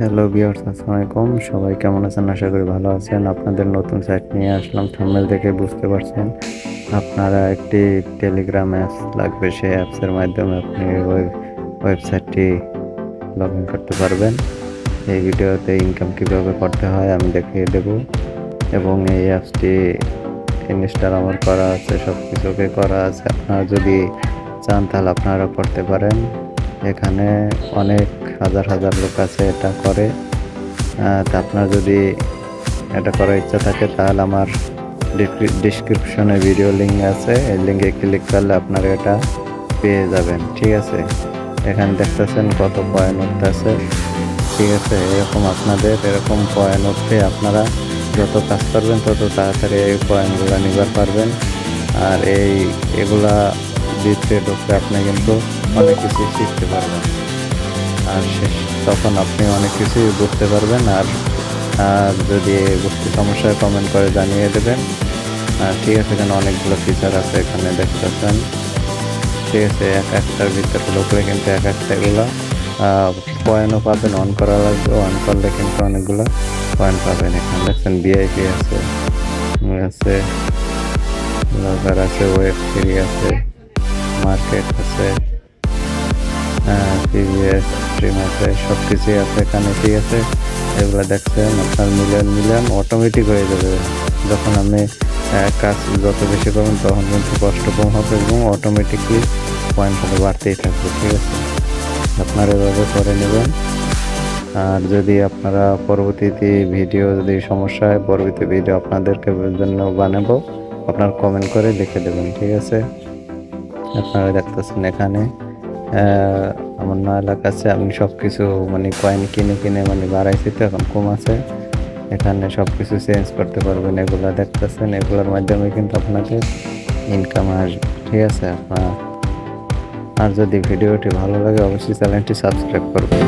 Hello বিয়ার্স আসসালামু আলাইকুম সবাই কেমন আছেন? আশা করি ভালো আছেন। আপনাদের নতুন সাইট নিয়ে আসলাম। থাম্বনেল দেখে বুঝতে পারছেন। আপনারা একটি টেলিগ্রাম অ্যাপস লাগবে। সেই অ্যাপসের মাধ্যমে আপনি ওয়েবসাইটটি লগ ইন করতে পারবেন। এই ভিডিওতে ইনকাম কীভাবে করতে হয় আমি দেখিয়ে দেব। এবং এই অ্যাপসটি ইনস্টল আমার করা আছে সব কিছুকে করা আছে। আপনারা যদি চান তাহলে আপনারা করতে পারেন। এখানে অনেক হাজার হাজার লোক আছে, এটা করে। তা আপনার যদি এটা করার ইচ্ছা থাকে, তাহলে আমার ডিসক্রিপশনে ভিডিও লিঙ্ক আছে। এই লিঙ্কে ক্লিক করলে আপনারা এটা পেয়ে যাবেন, ঠিক আছে? এখানে দেখতেছেন কত পয়েন্ট উঠতেছে ঠিক আছে, এরকম আপনাদের, এরকম পয়েন্ট উঠতে আপনারা যত কাজ করবেন, তত তাড়াতাড়ি এই পয়েন্টগুলো নিবার পারবেন। আর এই, এগুলা দিতে ঢুকলে আপনি কিন্তু অনেক কিছু শিখতে পারবেন। আর তখন আপনি অনেক কিছুই বুঝতে পারবেন। আর যদি বুঝতে সমস্যা কমেন্ট করে জানিয়ে দেবেন। আর ঠিক আছে, এখানে অনেকগুলো ফিচার আছে, এখানে দেখতেছেন ঠিক আছে, এক একটার ভিতরে ঢুকলে কিন্তু এক একটা এগুলো পয়েন্টও পাবেন অন করা লাগবে। অন করলে কিন্তু অনেকগুলো পয়েন্ট পাবেন। এখানে দেখছেন বিআইপি আছে আছে আছে ওয়েব থ্রি আছে। মার্কেট আছে টিভিএস স্ট্রিম আছে সব কিছুই আছে এখানে ঠিক আছে এগুলো দেখছেন, আপনার মিলিয়ন মিলিয়ন অটোমেটিক হয়ে যাবে। যখন আপনি কাজ যত বেশি করবেন, তখন কিন্তু কষ্ট কম হবে এবং অটোমেটিকলি পয়েন্টগুলো বাড়তেই থাকবে, ঠিক আছে? আপনারা এভাবে করে নেবেন। আর যদি আপনারা পরবর্তীতে ভিডিও যদি সমস্যা হয়, পরবর্তী ভিডিও আপনাদেরকে জন্য বানাবো, আপনার কমেন্ট করে লিখে দেবেন, ঠিক আছে? আপনারা দেখতেছেন এখানে। আমার নয় লাখ আছে, আমি সব কিছু মানে কয়েন কিনে কিনে মানে বাড়াইছি তো, এখন কম আছে। এখানে সব কিছু চেঞ্জ করতে পারবেন, এগুলো দেখতেছেন, এগুলোর মাধ্যমে কিন্তু আপনাদের ইনকাম আসবে। ঠিক আছে, আপনার আর যদি ভিডিওটি ভালো লাগে, অবশ্যই চ্যানেলটি সাবস্ক্রাইব করবেন।